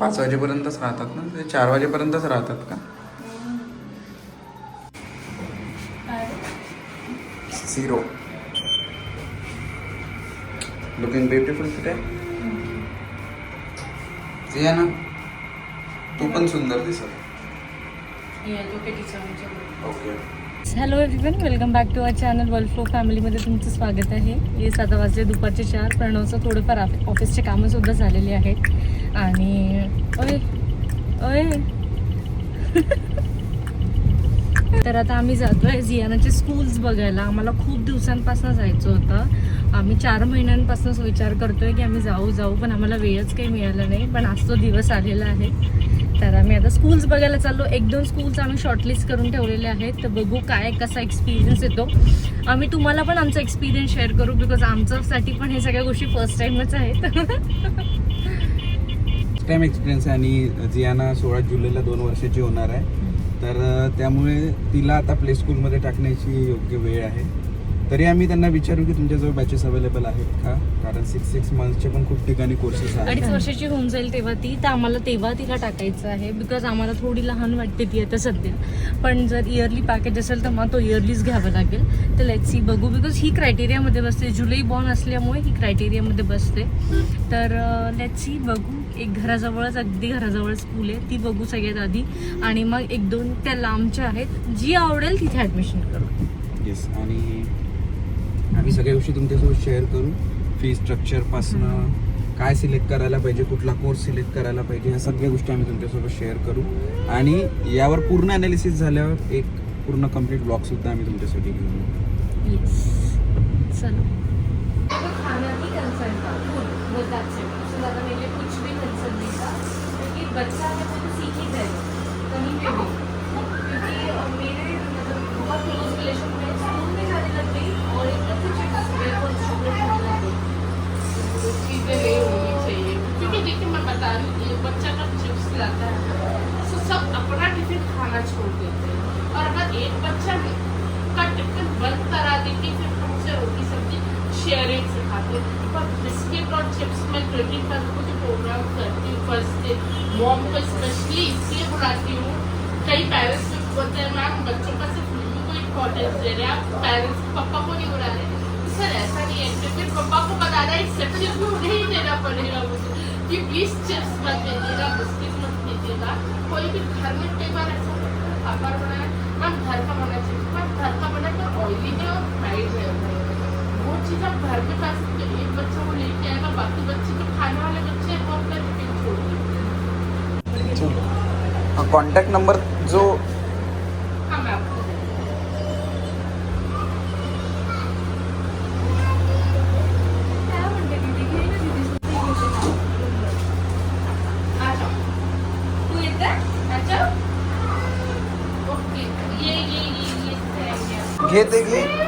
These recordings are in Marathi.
पाच वाजेपर्यंतच राहतात ना? ते चार वाजेपर्यंतच राहतात का? Zero looking beautiful today Jiya ना तू पण सुंदर दिसत. Okay hello everyone welcome back to our channel world flow फॅमिलीमध्ये तुमचं स्वागत आहे. हे सात वाजले दुपारचे चार. प्रणवचं थोडंफार ऑफ- ऑफिसचे कामंसुद्धा झालेली आहेत. आणि ओय ओय. तर आता आम्ही जातोय झियानाचे स्कूल्स बघायला. आम्हाला खूप दिवसांपासून जायचं होतं. आम्ही चार महिन्यांपासून विचार करतोय की आम्ही जाऊ जाऊ पण आम्हाला वेळच काही मिळाला नाही. पण आज तो दिवस आलेला आहे. तर आम्ही आता स्कूल्स बघायला चाललो. एक दोन स्कूल्स आम्ही शॉर्टलिस्ट करून ठेवलेले आहेत. तर बघू काय कसा एक्सपिरियन्स येतो. आम्ही तुम्हाला पण आमचा एक्सपिरियन्स शेअर करू बिकॉज आमच्यासाठी पण हे सगळ्या गोष्टी फर्स्ट टाइमच आहेत. टाइम एक्सपिरियन्स आहे आणि जियाना सोळा जुलैला दोन वर्षाची होणार आहे. तर त्यामुळे तिला आता प्ले स्कूलमध्ये टाकण्याची योग्य वेळ आहे. तरी आम्ही त्यांना विचारू की तुमच्याजवळ बॅचेस अवेलेबल आहेत का? कारण सिक्स सिक्स मंथचे पण खूप ठिकाणी कोर्सेस आहेत. अडीच वर्षाची होऊन जाईल तेव्हा ती. तर आम्हाला तेव्हा तिला टाकायचं आहे. बिकॉज आम्हाला थोडी लहान वाटते ती आता सध्या. पण जर इयरली पॅकेज असेल तर मग तो इयरलीच घ्यावा लागेल. तर लेट सी बघू. बिकॉज ही क्रायटेरियामध्ये बसते. जुलै बॉर्न असल्यामुळे ही क्रायटेरियामध्ये बसते. तर लेट सी बघू. एक घराजवळच अगदी घराजवळ स्कूल आहे. ती बघू सगळ्यात आधी. आणि मग एक दोन त्या लांबच्या आहेत. जी आवडेल तिथे ॲडमिशन करू. येस आणि आम्ही सगळ्या गोष्टी तुमच्यासोबत शेअर करू. फी स्ट्रक्चरपासनं काय सिलेक्ट करायला पाहिजे कुठला कोर्स सिलेक्ट करायला पाहिजे ह्या सगळ्या गोष्टी आम्ही तुमच्यासोबत शेअर करू. आणि यावर पूर्ण अनालिसिस झाल्यावर एक पूर्ण कंप्लीट ब्लॉग सुद्धा आम्ही तुमच्यासाठी घेऊन येऊ येस चलो. बच्चा है वो तो सीख ही जाएगा कहीं पे भी। क्योंकि मेरे मतलब बहुत क्लोज रिलेशन में स्कूल में जाने लग गई और एकदम से चीज़ें नहीं होनी चाहिए। क्योंकि देखिए, मैं बता रही हूँ बच्चा जब चिप्स लाता है तो सब अपना टिफ़िन खाना छोड़ देते हैं। और अगर एक बच्चा का टिफ़िन बंद करा दे के फिर हमसे रोटी सब्ज़ी शेयरिंग सिखाते पर बिस्किट और चिप्स में ट्वेंटी फ़र्स्ट को जो प्रोग्राम करती हूँ फ़र्स्ट डे मॉम को स्पेशली इसलिए बुलाती हूँ। कई पेरेंट्स भी बोलते हैं, मैम, बच्चों का सिर्फ़ मम्मी को इम्पोर्टेंस दे रहे हैं। आप पेरेंट्स पापा को नहीं बुला रहे सर, ऐसा नहीं है क्योंकि पापा को बताना एक्सेप्शन को नहीं देना पड़ेगा मुझे। कि प्लीज़ चिप्स मत दीजिएगा बिस्किट मत दीजिएगा। कोई भी घर में कई बार ऐसा पापा बनाया मैम, घर का बना चाहिए। घर का बना पर ऑयली है और फ्राइड है। वो चीज़ आप घर में खा सकते हो एक बच्चा वो लेके आएगा बाकी बच्चे जो खाने वाले बच्चे हैं वो अपना टिफ़िन छोड़ देते हैं कॉन्टॅक्ट नंबर जो हाँ मैं आपको घे तू येते अच्छा ओके ये ये ये ये है घे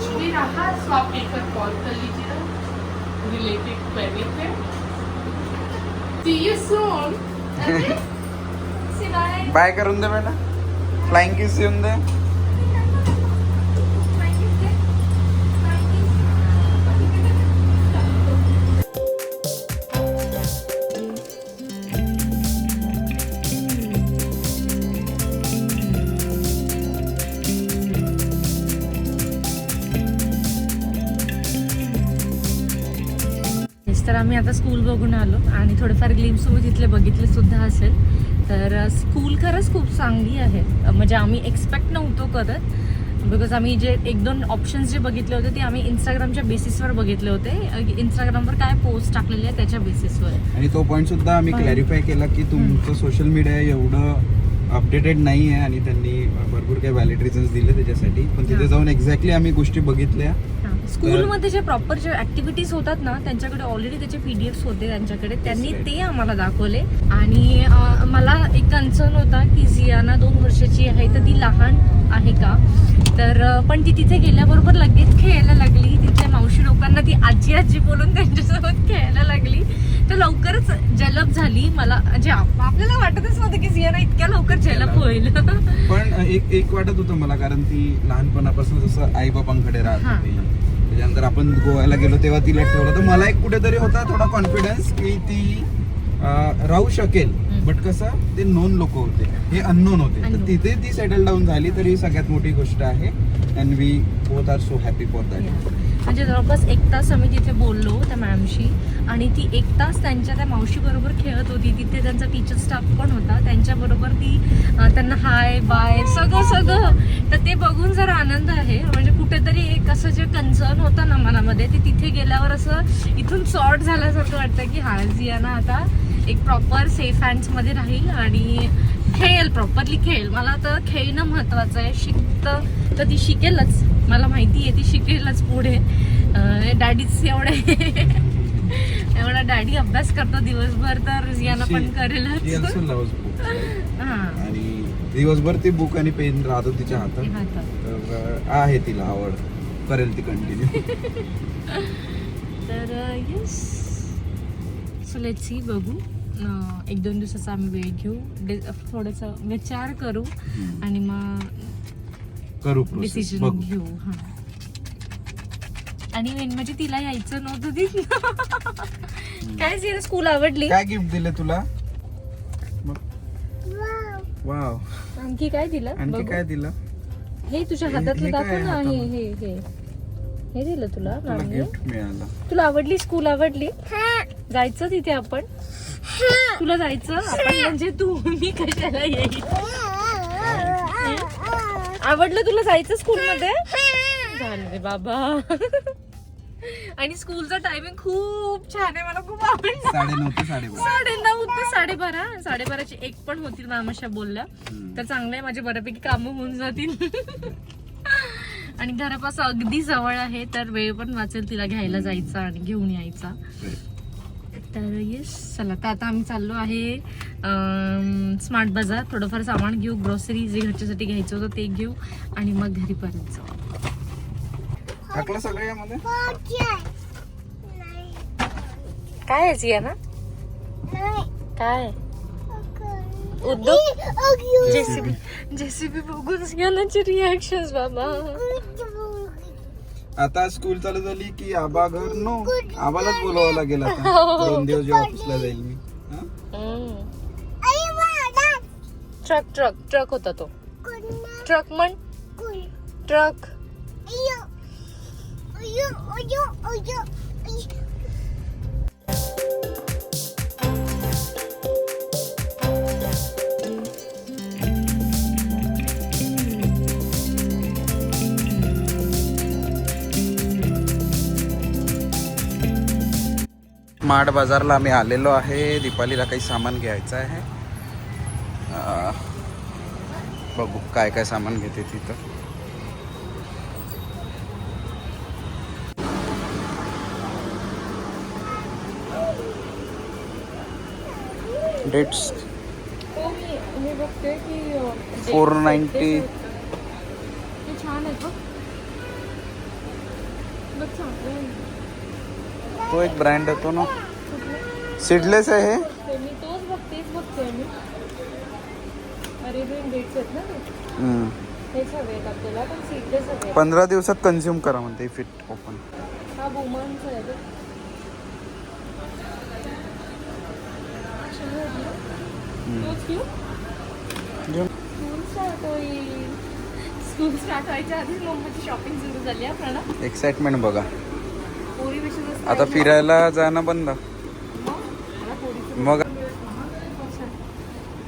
कुछ भी रहा तो आप एक बार कॉल कर लीजिएगा रिलेटेड क्वेरी पे सी यू सून बाय करून दे बेटा फ्लाइंग किस येऊन दे तर आम्ही आता स्कूल बघून आलो. आणि थोडेफार ग्लिम्स तुम्ही तिथले बघितले सुद्धा असेल. तर स्कूल खरंच खूप चांगली आहे. म्हणजे आम्ही एक्सपेक्ट नव्हतो करत. बिकॉज आम्ही जे एक दोन ऑप्शन्स जे बघितले होते ते आम्ही इंस्टाग्रामच्या बेसिसवर बघितले होते. इंस्टाग्रामवर काय पोस्ट टाकलेले आहे त्याच्या बेसिसवर आणि तो पॉईंट सुद्धा आम्ही क्लॅरिफाय केला की तुमचं सोशल मीडिया एवढं अपडेटेड नाही आहे आणि त्यांनी भरपूर काही व्हॅलिड रिझन्स दिले त्याच्यासाठी. पण तिथे. जाऊन एक्झॅक्टली आम्ही गोष्टी बघितल्या. स्कूलमध्ये जे प्रॉपर जे ऍक्टिव्हिटीज होतात ना त्यांच्याकडे ऑलरेडी त्याचे पीडीएफ होते त्यांच्याकडे. त्यांनी. ते आम्हाला दाखवले. आणि मला एक कन्सर्न होता की जियाना दोन वर्षाची आहे तर ती लहान आहे का? तर पण ती तिथे गेल्याबरोबर लगेच खेळायला लागली. तिथल्या मावशी लोकांना ती आजी आजी बोलून त्यांच्यासोबत खेळायला लागली. तर लवकरच जलप झाली. मला म्हणजे आप- आपल्याला वाटतच नव्हतं की जियाना इतक्या लवकर जलप होईल. पण एक एक वाटत होतं मला कारण ती लहानपणापासून जसं आई बाबांकडे राहत. होती. त्याच्यानंतर आपण गोव्याला गेलो तेव्हा तिला ठेवलं. तर मला एक कुठेतरी होता थोडा कॉन्फिडन्स की ती राहू शकेल. बट कसं ते नोन लोक होते. हे अननोन होते. तर. तिथे ती सेटल डाऊन झाली तर ही सगळ्यात मोठी गोष्ट आहे. And we both are so happy for that म्हणजे जवळपास एक तास आम्ही तिथे बोललो त्या मॅमशी. आणि ती एक तास त्यांच्या त्या मावशीबरोबर खेळत होती. तिथे त्यांचा टीचर स्टाफ पण होता. त्यांच्याबरोबर ती त्यांना हाय बाय सगळं सगळं. तर ते बघून जरा आनंद आहे. म्हणजे कुठेतरी एक असं जे कन्सर्न होतं ना मनामध्ये ते तिथे गेल्यावर असं इथून सॉर्ट झाल्यासारखं वाटतं की हा जियाना आता एक प्रॉपर सेफ हँड्समध्ये राहील आणि खेळेल प्रॉपरली खेळेल मला तर खेळणं महत्त्वाचं आहे. शिकतं तर ती शिकेलच. मला माहिती आहे ती शिकेलच पुढे. डॅडीच एवढे एवढा डॅडी अभ्यास करतो दिवसभर तर जियाना पण करेलच. हा. आणि दिवसभर ती बुक आणि पेन राहतो तिच्या हातात. तर आहे तिला आवड. करेल ती कंटिन्यू तर येस सो लेट्स सी बघू. एक दोन दिवसाचा आम्ही वेळ घेऊ. थोडंसं विचार करू. आणि मग करू प्रोसेस डिसिजन बघू. घेऊ हा. आणि मेन म्हणजे तिला यायचं नव्हतं ती काय तिला स्कूल आवडली? काय गिफ्ट दिले तुला? वाव आणखी काय दिलं? आणखी बघू. काय दिलं? हे तुझ्या हे- हातातलं हे काय दाखव ना. हे हातामध्ये? हे हे हे. दिलं तुला तुला मॅमने? गिफ्ट मिळालं. तुला आवडली? स्कूल आवडली? जायचं तिथे आपण? तुला जायचं? आपण म्हणजे तू मी कशाला येईल? आवडलं तुला जायचं स्कूल मध्ये झालं रे बाबा. आणि स्कूलचा टायमिंग खूप छान आहे मला खूप आवडलं. साडे नऊ ते साडेबारा साडे नऊ ते साडेबारा साडेबाराची एक पण होतील मॅम अशा बोलल्या. तर चांगलं आहे माझे बऱ्यापैकी कामं होऊन जातील. आणि घरापासून अगदी जवळ आहे तर वेळ पण वाचेल तिला घ्यायला जायचा आणि घेऊन यायचा. तर येस चला तर आता आम्ही चाललो आहे स्मार्ट बाजार. थोडंफार सामान घेऊ ग्रोसरी जे घरच्यासाठी घ्यायचं होतं ते घेऊ आणि मग घरी परत जाऊ. टाकलं सगळं यामध्ये? काय आहे जिया ना काय? उद्योग? जेसीबी जेसीबी बघून जियानाचे रिॲक्शन बाबा. आता स्कूल चालू झाली की आबा घर नो आबालाच बोलावं लागेल आता. दोन दिवस जेव्हा ऑफिसला जाईल मी. हा? ट्रक ट्रक ट्रक होता तो. ट्रक म्हण? ट्रक स्मार्ट बाजारला आम्ही आलेलो आहे. दीपालीला काही सामान घ्यायचं आहे. बघू काय काय सामान घेते तिथं. डेट्स. हो 490. ते छान आहे. तो एक ब्रँड येतो ना? सीडलेस आहे हे ते मी तोच बघतेच बघते मी अरेबियन डेट्स आहेत ना ते हम्म. हेच हवे आहेत आपल्याला पण सीडलेस हवे आहेत. पंधरा दिवसात कन्झ्युम करा म्हणते फिट ओपन हा बुमांचा आहे बघ. छान आहेत ना? तोच घेऊ? स्कूल स्टार्ट होईल स्कूल स्टार्ट व्हायच्या आधीच शॉपिंग सुरू झाली प्रणव एक्साइटमेंट बघा आता. फिरायला जाणं बंद. मग?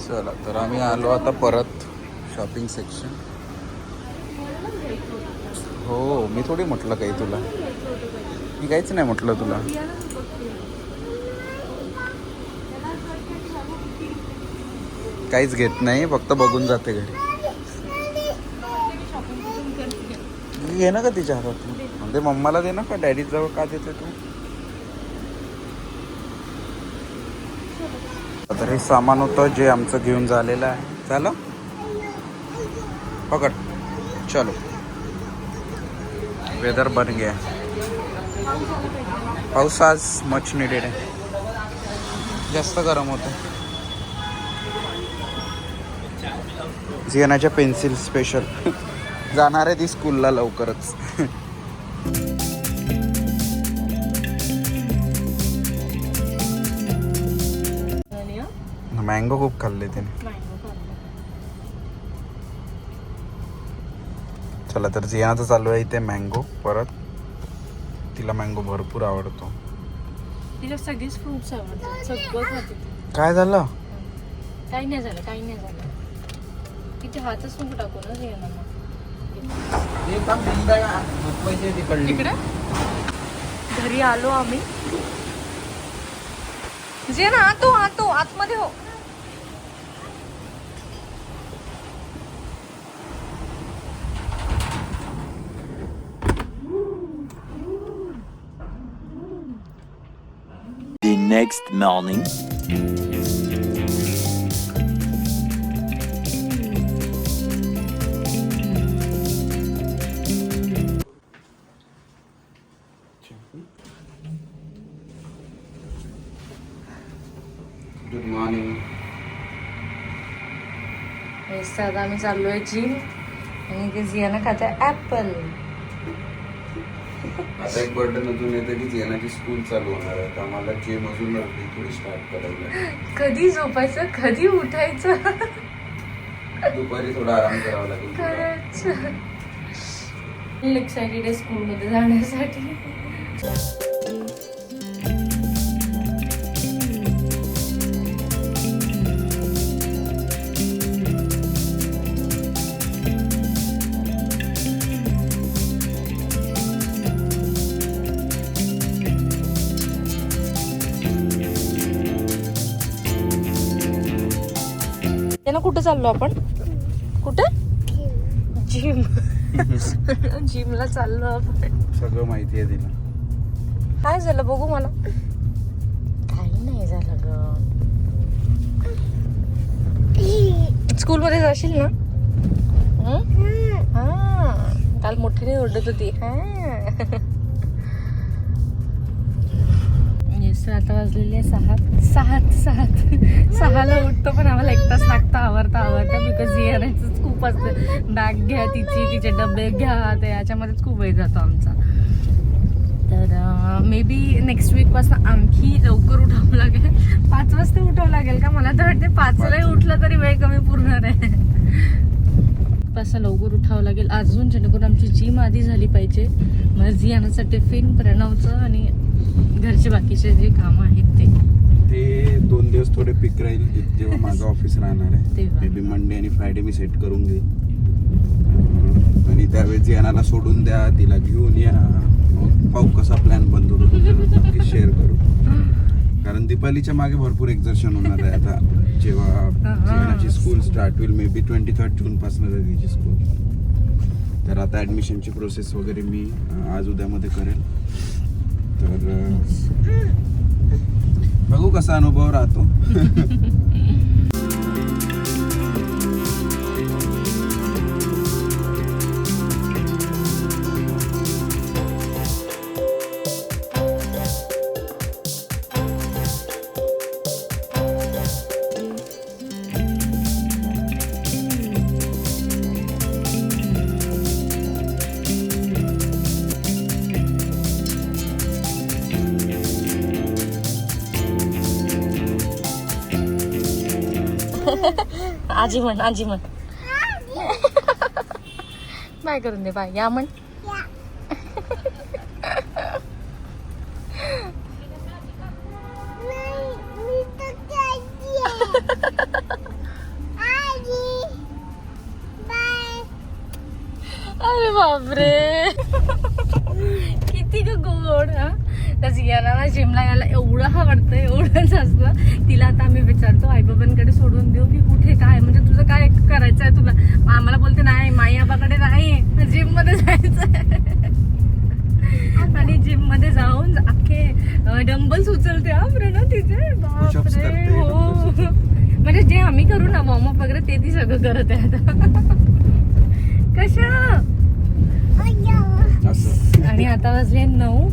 चला तर आम्ही आलो आता परत शॉपिंग सेक्शन हो मी थोडी म्हटलं काही तुला. मी काहीच नाही म्हटलं तुला. काहीच घेत नाही फक्त बघून जाते घरी. घे ना का तिच्या हातात ते मम्माला दे ना का डॅडी जवळ का देते तू? तर हे सामान होतं जे आमचं घेऊन झालेलं आहे. झालं? पकड. चलो. वेदर बन गया. पाऊस आज मच निडेड आहे. जास्त गरम होतं. झियानाच्या पेन्सिल स्पेशल जाणार आहे ती स्कूलला लवकरच. मँगो खूप खाल्ले खाल्लं. चला तर जियानाचं चालू आहे इथे मँगो परत. तिला मँगो भरपूर आवडतो. तिला सगळीच फ्रुट्स आवडतात. सगळं खाते ती. काय झालं? काही नाही झालं काही नाही झालं. तिथे हातच नको टाकू ना इकडे घरी आलो आम्ही जे ना आतो हो, आतो हो, आतमध्ये हो The next morning. तर आता आम्ही चाललोय जिम आणि ते जियाना खाते ऍपल आता एक बटन अजून येतं की जियानाची स्कूल चालू होणार आहे. तर आम्हाला जिम अजून अर्धी थोडी स्टार्ट करायला आहे. कधी झोपायचं? कधी उठायचं? दुपारी थोडा आराम करावा लागेल तुला. खरंच. एक्साइटेड आहे स्कूलमध्ये जाण्यासाठी. कुठं चाललो आपण? कुठं? जिम. जिमला चाललो आपण. सगळं माहिती आहे तिला. काय झालं बघू मला? काही नाही झालं ग. स्कूलमध्ये जाशील ना? हं? हा? काल मोठीने ओरडत होती. हा. तर आता वाजलेले सहा सात सात सहाला उठतो पण आम्हाला एक तास लागतं आवरता आवरता बिकॉज येण्याचंच खूप असतं. बॅग घ्या तिची तिचे डबे घ्या ते याच्यामध्येच खूप वेळ जातो आमचा. तर मे बी नेक्स्ट वीकपासून आणखी लवकर उठावं लागेल. पाच वाजता उठावं लागेल का? मला तर वाटते पाचलाही उठलं तरी वेळ कमी पुरणार आहे. पासून लवकर उठावं लागेल. अजून जेणेकरून आमची जिम आधी झाली पाहिजे. मग जियानाचा टिफिन प्रणवचं आणि घरचे बाकीचे जे कामं आहेत ते. ते दोन दिवस थोडे पिक राहील जेव्हा माझं ऑफिस राहणार आहे. मे बी मंडे आणि फ्रायडे मी सेट करून घेईन. आणि त्यावेळेस जियानाला सोडून द्या तिला घेऊन या. मग पाहू कसा प्लॅन बनतो नक्की शेअर करू. कारण दीपालीच्या मागे भरपूर एक्झर्शन होणार आहे आता. जेव्हा स्कूल स्टार्ट होईल may be twenty third June पासून तिची स्कूल तर आता ऍडमिशनची प्रोसेस वगैरे मी आज उद्यामध्ये करेल तर बघू कसा अनुभव राहतो आजी म्हण आजी म्हण. बाय करून दे बाय. या म्हण. अरे बापरे किती ग गोड हा जियाला जिमला यायला एवढं आवडतं एवढं जास्त. तिला आता आम्ही विचारतो आईबाबांकडे सोडून देऊ की कुठे काय? म्हणजे तुझं काय करायचं आहे तुला? आम्हाला बोलते नाही माई आबाकडे नाही जिममध्ये जायचं आणि जिममध्ये जाऊन अख्खे डंबल्स उचलते हा प्रणव तिथे? बापरे हो. म्हणजे जे आम्ही करू ना वॉर्मअप वगैरे ते ती सगळं करत आहे आता कशा आणि आता वाजले नऊ.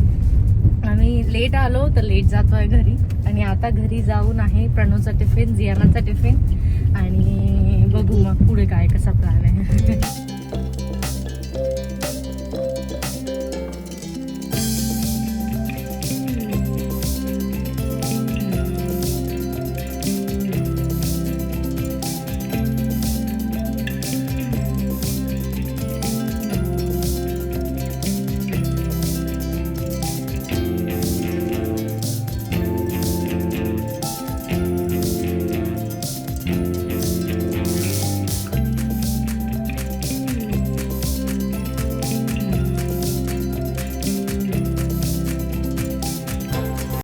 आम्ही लेट आलो तर लेट जातो आहे घरी. आणि आता घरी जाऊन आहे प्रणवचा टिफिन जियानाचा टिफिन आणि बघू मग पुढे काय कसा प्लॅन आहे.